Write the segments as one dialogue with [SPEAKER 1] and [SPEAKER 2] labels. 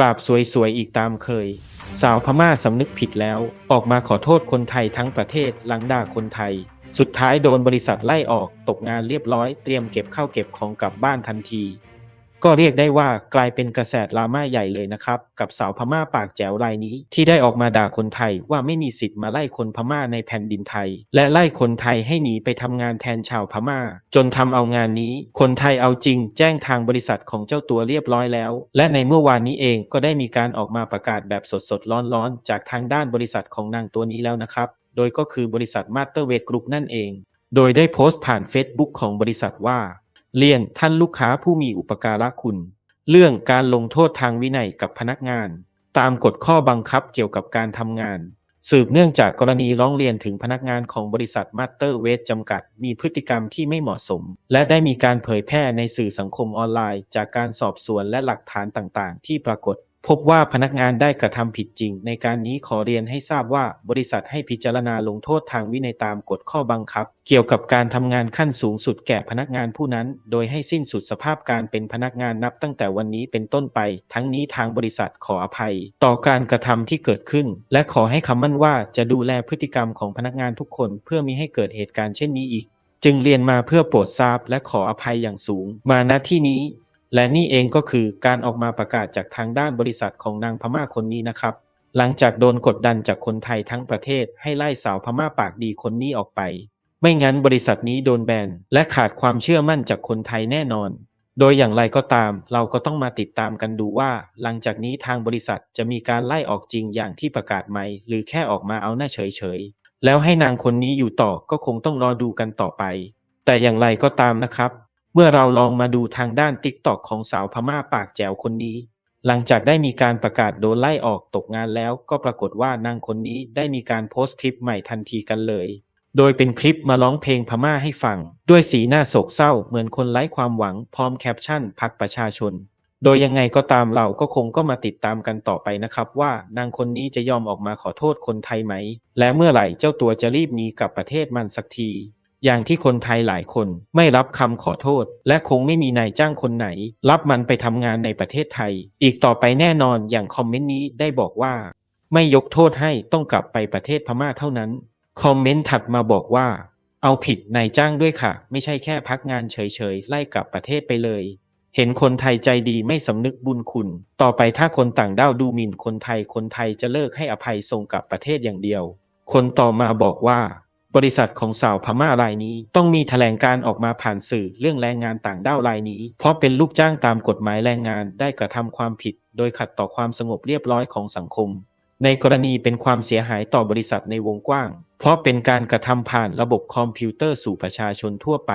[SPEAKER 1] กราบสวยๆอีกตามเคย สาวพม่าสำนึกผิดแล้ว ออกมาขอโทษคนไทยทั้งประเทศหลังด่าคนไทย สุดท้ายโดนบริษัทไล่ออกตกงานเรียบร้อยเตรียมเก็บข้าวเก็บของกลับบ้านทันที ก็เรียกได้ว่ากลายเป็นกระแสดราม่าใหญ่เลยนะครับ กับสาวพม่าปากแจ๋วรายนี้ ที่ได้ออกมาด่าคนไทยว่าไม่มีสิทธิ์มาไล่คนพม่าในแผ่นดินไทย และไล่คนไทยให้หนีไปทำงานแทนชาวพม่า จนทำเอางานนี้ คนไทยเอาจริง แจ้งทางบริษัทของเจ้าตัวเรียบร้อยแล้ว และในเมื่อวานนี้เองก็ได้มีการออกมาประกาศแบบสดๆร้อนๆจากทางด้านบริษัทของนางตัวนี้แล้วนะครับ โดยก็คือบริษัทมาสเตอร์เวทกรุ๊ปนั่นเอง โดยได้โพสต์ผ่าน Facebook ของบริษัทว่า เรียนท่านลูกค้าผู้มีอุปการะคุณ เรื่องการลงโทษทางวินัยกับพนักงาน ตามกฎข้อบังคับเกี่ยวกับการทำงาน สืบเนื่องจากกรณีร้องเรียนถึงพนักงานของบริษัทมาสเตอร์เวสจำกัด มีพฤติกรรมที่ไม่เหมาะสม และได้มีการเผยแพร่ในสื่อสังคมออนไลน์ จากการสอบสวนและหลักฐานต่างๆ ที่ปรากฏ พบว่าพนักงานได้กระทำผิดจริง ในการนี้ขอเรียนให้ทราบว่าบริษัทให้พิจารณาลงโทษทางวินัยตามกฎข้อบังคับ เกี่ยวกับการทำงานขั้นสูงสุดแก่พนักงานผู้นั้น โดยให้สิ้นสุดสภาพการเป็นพนักงานนับตั้งแต่วันนี้เป็นต้นไป ทั้งนี้ทางบริษัทขออภัย ต่อการกระทำที่เกิดขึ้น และขอให้คำมั่นว่าจะดูแลพฤติกรรมของพนักงานทุกคน เพื่อมิให้เกิดเหตุการณ์เช่นนี้อีก จึงเรียนมาเพื่อโปรดทราบและขออภัยอย่างสูง มาณที่นี้ และนี่เองก็คือการออกมาประกาศจากทางด้านบริษัทของนางพม่าคนนี้นะครับ หลังจากโดนกดดันจากคนไทยทั้งประเทศให้ไล่สาวพม่าปากดีคนนี้ออกไป ไม่งั้นบริษัทนี้โดนแบนและขาดความเชื่อมั่นจากคนไทยแน่นอน โดยอย่างไรก็ตาม เราก็ต้องมาติดตามกันดูว่า หลังจากนี้ทางบริษัทจะมีการไล่ออกจริงอย่างที่ประกาศไหม หรือแค่ออกมาเอาหน้าเฉยๆแล้วให้นางคนนี้อยู่ต่อก็คงต้องรอดูกันต่อไป แต่อย่างไรก็ตามนะครับ มื่อเราลองมาดูทางด้านติ๊กตอกของสาวพม่าปากแจ๋วคนนี้ หลังจากได้มีการประกาศโดนไล่ออกตกงานแล้ว ก็ปรากฏว่านางคนนี้ได้มีการโพสต์คลิปใหม่ทันทีกันเลย โดยเป็นคลิปมาร้องเพลงพม่าให้ฟัง ด้วยสีหน้าโศกเศร้าเหมือนคนไร้ความหวังพร้อมแคปชั่นพักประชาชน โดยยังไงก็ตามเราก็คงก็มาติดตามกันต่อไปนะครับว่านางคนนี้จะยอมออกมาขอโทษคนไทยไหม และเมื่อไหร่เจ้าตัวจะรีบหนีกลับประเทศมันสักที อย่างที่คนไทยหลายคนไม่รับคำขอโทษ และคงไม่มีนายจ้างคนไหน รับมันไปทำงานในประเทศไทย อีกต่อไปแน่นอนอย่างคอมเมนต์นี้ได้บอกว่า ไม่ยกโทษให้ต้องกลับไปประเทศพม่าเท่านั้น คอมเมนต์ถัดมาบอกว่า เอาผิดนายจ้างด้วยค่ะ ไม่ใช่แค่พักงานเฉยๆไล่กลับประเทศไปเลย เห็นคนไทยใจดีไม่สำนึกบุญคุณ ต่อไปถ้าคนต่างด้าวดูหมิ่นคนไทยคนไทยจะเลิกให้อภัยส่งกลับประเทศอย่างเดียว คนต่อมาบอกว่า บริษัทของสาวพม่ารายนี้ ต้องมีแถลงการออกมาผ่านสื่อเรื่องแรงงานต่างด้าวรายนี้ เพราะเป็นลูกจ้างตามกฎหมายแรงงานได้กระทำความผิด โดยขัดต่อความสงบเรียบร้อยของสังคม ในกรณีเป็นความเสียหายต่อบริษัทในวงกว้าง เพราะเป็นการกระทำผ่านระบบคอมพิวเตอร์สู่ประชาชนทั่วไป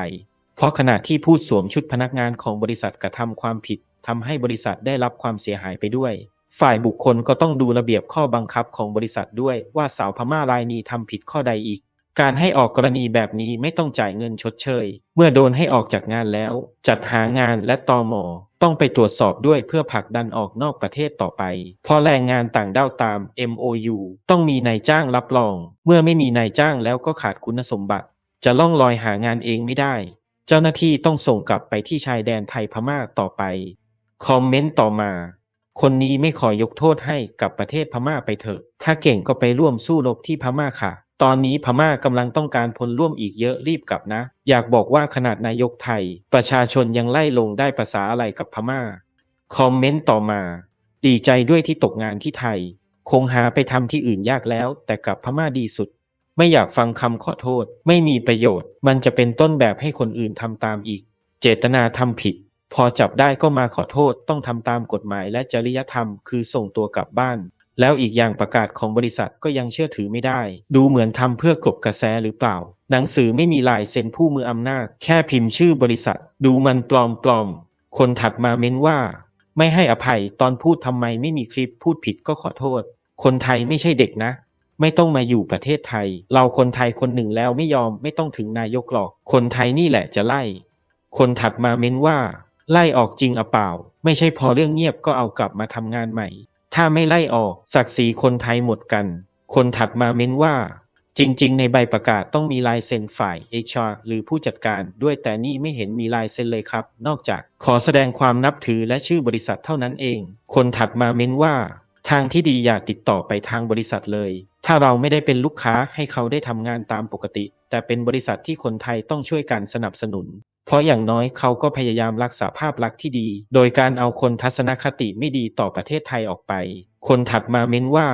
[SPEAKER 1] เพราะขณะที่ผู้สวมชุดพนักงานของบริษัทกระทำความผิดทำให้บริษัทได้รับความเสียหายไปด้วยฝ่ายบุคคลก็ต้องดูระเบียบข้อบังคับของบริษัทด้วยว่าสาวพม่ารายนี้ทำผิดข้อใดอีก การให้ออกกรณีแบบนี้ไม่ต้องจ่ายเงินชดเชย เมื่อโดนให้ออกจากงานแล้ว จัดหางานและตอมอต้องไปตรวจสอบด้วยเพื่อผลักดันออกนอกประเทศต่อไปเพราะแรงงานต่างด้าวตาม MOU ต้องมีนายจ้างรับรอง เมื่อไม่มีนายจ้างแล้วก็ขาดคุณสมบัติ จะล่องลอยหางานเองไม่ได้ เจ้าหน้าที่ต้องส่งกลับไปที่ชายแดนไทยพม่าต่อไป คอมเมนต์ต่อมาคนนี้ไม่ขอยกโทษให้กับประเทศพม่าไปเถอะ ถ้าเก่งก็ไปร่วมสู้รบที่พม่าค่ะ ตอนนี้พม่ากำลังต้องการพลร่วมอีกเยอะรีบกลับนะ อยากบอกว่าขนาดนายกไทย ประชาชนยังไล่ลงได้ภาษาอะไรกับพม่า คอมเมนต์ต่อมา ดีใจด้วยที่ตกงานที่ไทย คงหาไปทำที่อื่นยากแล้ว แต่กับพม่าดีสุด ไม่อยากฟังคำขอโทษ ไม่มีประโยชน์ มันจะเป็นต้นแบบให้คนอื่นทำตามอีก เจตนาทำผิด พอจับได้ก็มาขอโทษต้องทำตามกฎหมายและจริยธรรม คือส่งตัวกลับบ้าน แล้วอีกอย่างประกาศของบริษัทก็ยังเชื่อถือไม่ได้ ดูเหมือนทำเพื่อกลบกระแสหรือเปล่า หนังสือไม่มีลายเซ็นผู้มืออำนาจ แค่พิมพ์ชื่อบริษัท ดูมันปลอมปลอมๆคนถัดมาเม้นว่า ไม่ให้อภัยตอนพูดทำไมไม่มีคลิปพูดผิดก็ขอโทษ คนไทยไม่ใช่เด็กนะ ไม่ต้องมาอยู่ประเทศไทย เราคนไทยคนหนึ่งแล้วไม่ยอมไม่ต้องถึงนายกหรอก คนไทยนี่แหละจะไล่ คนถัดมาเม้นว่า ไล่ออกจริงอะเปล่า ไม่ใช่พอเรื่องเงียบก็เอากลับมาทำงานใหม่ ถ้าไม่ไล่ออกศักดิ์ศรีคนไทยหมดกัน คนถัดมาเม้นว่า จริง ๆ ในใบประกาศต้องมีลายเซ็นฝ่าย HR หรือผู้จัดการด้วยแต่นี่ไม่เห็นมีลายเซ็นเลยครับ นอกจากขอแสดงความนับถือและชื่อบริษัทเท่านั้นเอง คนถัดมาเม้นว่า ทางที่ดีอย่าติดต่อไปทางบริษัทเลย ถ้าเราไม่ได้เป็นลูกค้าให้เขาได้ทำงานตามปกติ แต่เป็นบริษัทที่คนไทยต้องช่วยกันสนับสนุน เพราะอย่างน้อยเขาก็พยายามรักษาภาพลักษณ์ที่ดี โดยการเอาคนทัศนคติไม่ดีต่อประเทศไทยออกไป คนถัดมาเม้นว่า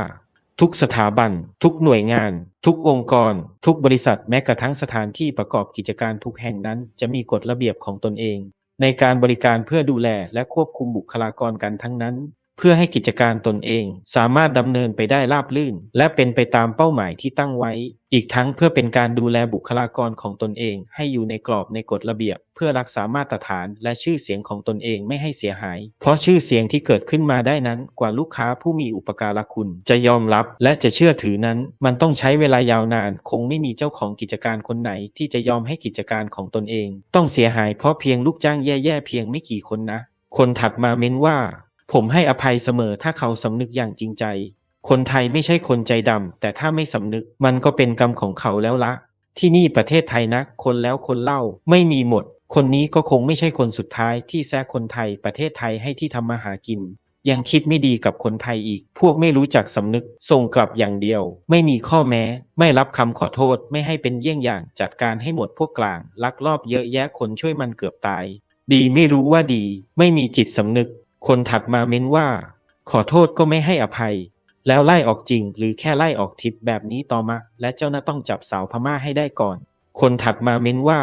[SPEAKER 1] ทุกสถาบัน ทุกหน่วยงาน ทุกองค์กร ทุกบริษัทแม้กระทั่งสถานที่ประกอบกิจการทุกแห่งนั้นจะมีกฎระเบียบของตนเอง ในการบริการเพื่อดูแลและควบคุมบุคลากรกันทั้งนั้น เพื่อให้กิจการตนเอง สามารถดำเนินไปได้ราบรื่น และเป็นไปตามเป้าหมายที่ตั้งไว้ อีกทั้งเพื่อเป็นการดูแลบุคลากรของตนเอง ให้อยู่ในกรอบในกฎระเบียบ เพื่อรักษามาตรฐาน และชื่อเสียงของตนเองไม่ให้เสียหาย เพราะชื่อเสียงที่เกิดขึ้นมาได้นั้นกว่าลูกค้าผู้มีอุปการะคุณ จะยอมรับและจะเชื่อถือนั้น มันต้องใช้เวลายาวนาน คงไม่มีเจ้าของกิจการคนไหน ที่จะยอมให้กิจการของตนเอง ต้องเสียหายเพราะเพียงลูกจ้างแย่ๆเพียงไม่กี่คนนะ คนถัดมาเม้นว่า ผมให้อภัยเสมอถ้าเขาสำนึกอย่างจริงใจ คนไทยไม่ใช่คนใจดำแต่ถ้าไม่สำนึกมันก็เป็นกรรมของเขาแล้วละ ที่นี่ประเทศไทยนะคนแล้วคนเล่าไม่มีหมด คนนี้ก็คงไม่ใช่คนสุดท้ายที่แซะคนไทยประเทศไทยให้ที่ทำมาหากิน ยังคิดไม่ดีกับคนไทยอีก พวกไม่รู้จักสำนึกส่งกลับอย่างเดียว ไม่มีข้อแม้ ไม่รับคำขอโทษไม่ให้เป็นเยี่ยงอย่างจัดการให้หมดพวกกลางลักลอบเยอะแยะคนช่วยมันเกือบตายดีไม่รู้ว่าดี ไม่มีจิตสำนึก คนถัดมาเม้นว่า ขอโทษก็ไม่ให้อภัย แล้วไล่ออกจริงหรือแค่ไล่ออกทิปแบบนี้ต่อมา และเจ้าหน้าต้องจับสาวพม่าให้ได้ก่อน คนถัดมาเม้นว่า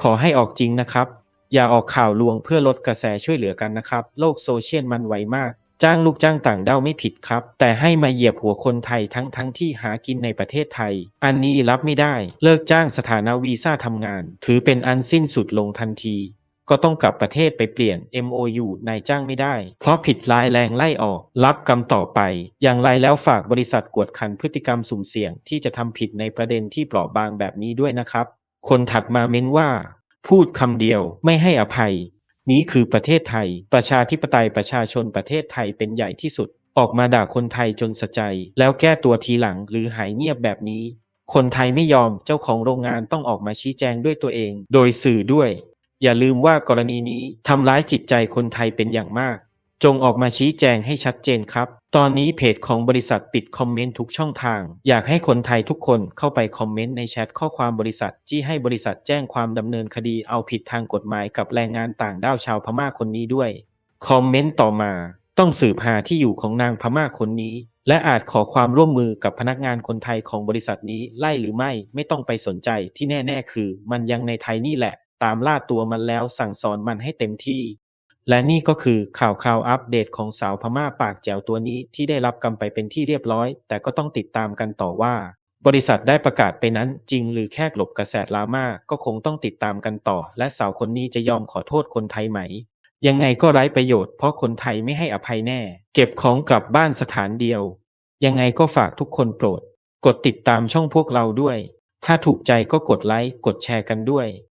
[SPEAKER 1] ขอให้ออกจริงนะครับ อย่าออกข่าวลวงเพื่อลดกระแสช่วยเหลือกันนะครับ โลกโซเชียลมันไวมาก จ้างลูกจ้างต่างด้าวไม่ผิดครับ แต่ให้มาเหยียบหัวคนไทยทั้งทั้งที่หากินในประเทศไทย อันนี้รับไม่ได้ เลิกจ้างสถานะวีซ่าทำงาน ถือเป็นอันสิ้นสุดลงทันที ก็ต้องกลับประเทศไปเปลี่ยน MOU นายจ้างไม่ได้ เพราะผิดร้ายแรงไล่ออก รับกรรมต่อไป อย่างไรแล้วฝากบริษัทกวดขันพฤติกรรมสุ่มเสี่ยงที่จะทำผิดในประเด็นที่เปราะบางแบบนี้ด้วยนะครับ คนถัดมาเม้นว่า พูดคำเดียวไม่ให้อภัย นี้คือประเทศไทย ประชาธิปไตยประชาชนประเทศไทยเป็นใหญ่ที่สุด ออกมาด่าคนไทยจนสะใจ แล้วแก้ตัวทีหลังหรือหายเงียบแบบนี้คนไทยไม่ยอมเจ้าของโรงงานต้องออกมาชี้แจงด้วยตัวเอง โดยสื่อด้วย อย่าลืมว่ากรณีนี้ทำร้ายจิตใจคนไทยเป็นอย่างมาก จงออกมาชี้แจงให้ชัดเจนครับ ตอนนี้เพจของบริษัทปิดคอมเมนต์ทุกช่องทาง อยากให้คนไทยทุกคนเข้าไปคอมเมนต์ในแชทข้อความบริษัทที่ให้บริษัทแจ้งความดำเนินคดีเอาผิดทางกฎหมายกับแรงงานต่างด้าวชาวพม่าคนนี้ด้วย คอมเมนต์ต่อมา ต้องสืบหาที่อยู่ของนางพม่าคนนี้ และอาจขอความร่วมมือกับพนักงานคนไทยของบริษัทนี้ไล่หรือไม่ไม่ต้องไปสนใจที่แน่ ๆ คือ มันยังในไทยนี่แหละ ตามล่าตัวมันแล้วสั่งสอนมันให้เต็มที่ และนี่ก็คือข่าวคราวอัปเดตของสาวพม่าปากแจ๋วตัวนี้ที่ได้รับกรรมไปเป็นที่เรียบร้อย แต่ก็ต้องติดตามกันต่อว่า บริษัทได้ประกาศไปนั้นจริงหรือแค่หลบกระแสดราม่าก็คงต้องติดตามกันต่อ และสาวคนนี้จะยอมขอโทษคนไทยไหมยังไงก็ไร้ประโยชน์เพราะคนไทยไม่ให้อภัยแน่ เก็บของกลับบ้านสถานเดียว ยังไงก็ฝากทุกคนโปรด กดติดตามช่องพวกเราด้วย ถ้าถูกใจก็กดไลค์กดแชร์กันด้วย